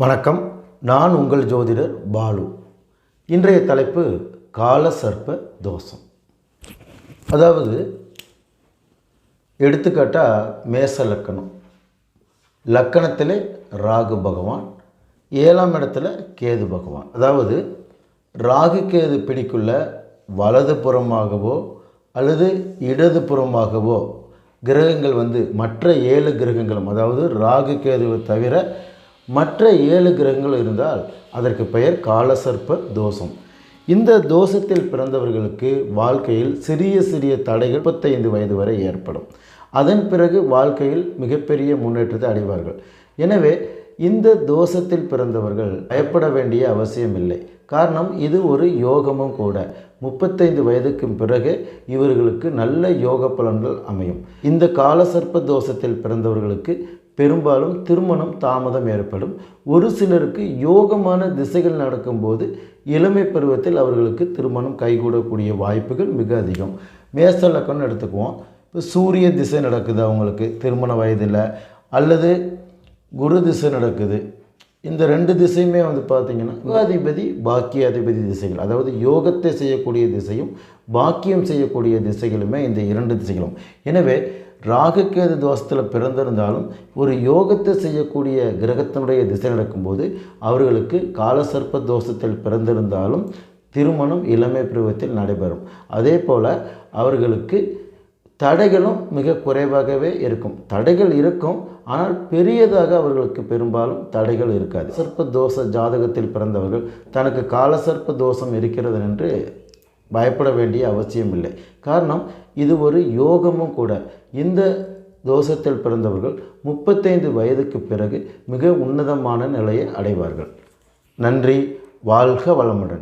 வணக்கம். நான் உங்கள் ஜோதிடர் பாலு. இன்றைய தலைப்பு கால சர்ப்ப தோஷம். அதாவது எடுத்துக்காட்டாக மேச லக்கணம். லக்கணத்தில் ராகு பகவான் ஏழாம் இடத்துல கேது பகவான். அதாவது ராகு கேது பிடிக்குள்ள வலது புறமாகவோ அல்லது இடது புறமாகவோ கிரகங்கள் வந்து மற்ற ஏழு கிரகங்களும் அதாவது ராகு கேதுவை தவிர மற்ற ஏழு கிரகங்கள் இருந்தால் அதற்கு பெயர் காலசர்ப்ப தோஷம். இந்த தோஷத்தில் பிறந்தவர்களுக்கு வாழ்க்கையில் சிறிய சிறிய தடைகள் முப்பத்தைந்து வயது வரை ஏற்படும். அதன் பிறகு வாழ்க்கையில் மிகப்பெரிய முன்னேற்றத்தை அடைவார்கள். எனவே இந்த தோஷத்தில் பிறந்தவர்கள் பயப்பட வேண்டிய அவசியம் இல்லை காரணம் இது ஒரு யோகமும் கூட. முப்பத்தைந்து வயதுக்கு பிறகு இவர்களுக்கு நல்ல யோக பலன்கள் அமையும். இந்த காலசர்ப்ப தோஷத்தில் பிறந்தவர்களுக்கு பெரும்பாலும் திருமணம் தாமதம் ஏற்படும். ஒரு சிலருக்கு யோகமான திசைகள் நடக்கும்போது இளமை பருவத்தில் அவர்களுக்கு திருமணம் கைகூடக்கூடிய வாய்ப்புகள் மிக அதிகம். மேச லக்கம்னு எடுத்துக்குவோம். இப்போ சூரிய திசை நடக்குது அவங்களுக்கு திருமண வயதில். அல்லது குரு திசை நடக்குது. இந்த ரெண்டு திசையுமே வந்து பார்த்திங்கன்னா யோகாதிபதி பாக்கியாதிபதி திசைகள். அதாவது யோகத்தை செய்யக்கூடிய திசையும் பாக்கியம் செய்யக்கூடிய திசைகளுமே இந்த இரண்டு திசைகளும். எனவே ராகுக்கேது தோஷத்தில் பிறந்திருந்தாலும் ஒரு யோகத்தை செய்யக்கூடிய கிரகத்தினுடைய திசை நடக்கும்போது அவர்களுக்கு காலசர்ப்ப தோஷத்தில் பிறந்திருந்தாலும் திருமணம் இளமை பருவத்தில் நடைபெறும். அதே போல் அவர்களுக்கு தடைகளும் மிக குறைவாகவே இருக்கும். தடைகள் இருக்கும் ஆனால் பெரியதாக அவர்களுக்கு பெரும்பாலும் தடைகள் இருக்காது. சர்ப்ப தோஷ ஜாதகத்தில் பிறந்தவர்கள் தனக்கு காலசர்ப்ப தோஷம் இருக்கிறது என்று பயப்பட வேண்டிய அவசியம் இல்லை காரணம் இது ஒரு யோகமும் கூட. இந்த தோஷத்தில் பிறந்தவர்கள் முப்பத்தைந்து வயதுக்கு பிறகு மிக உன்னதமான நிலையை அடைவார்கள். நன்றி. வாழ்க வளமுடன்.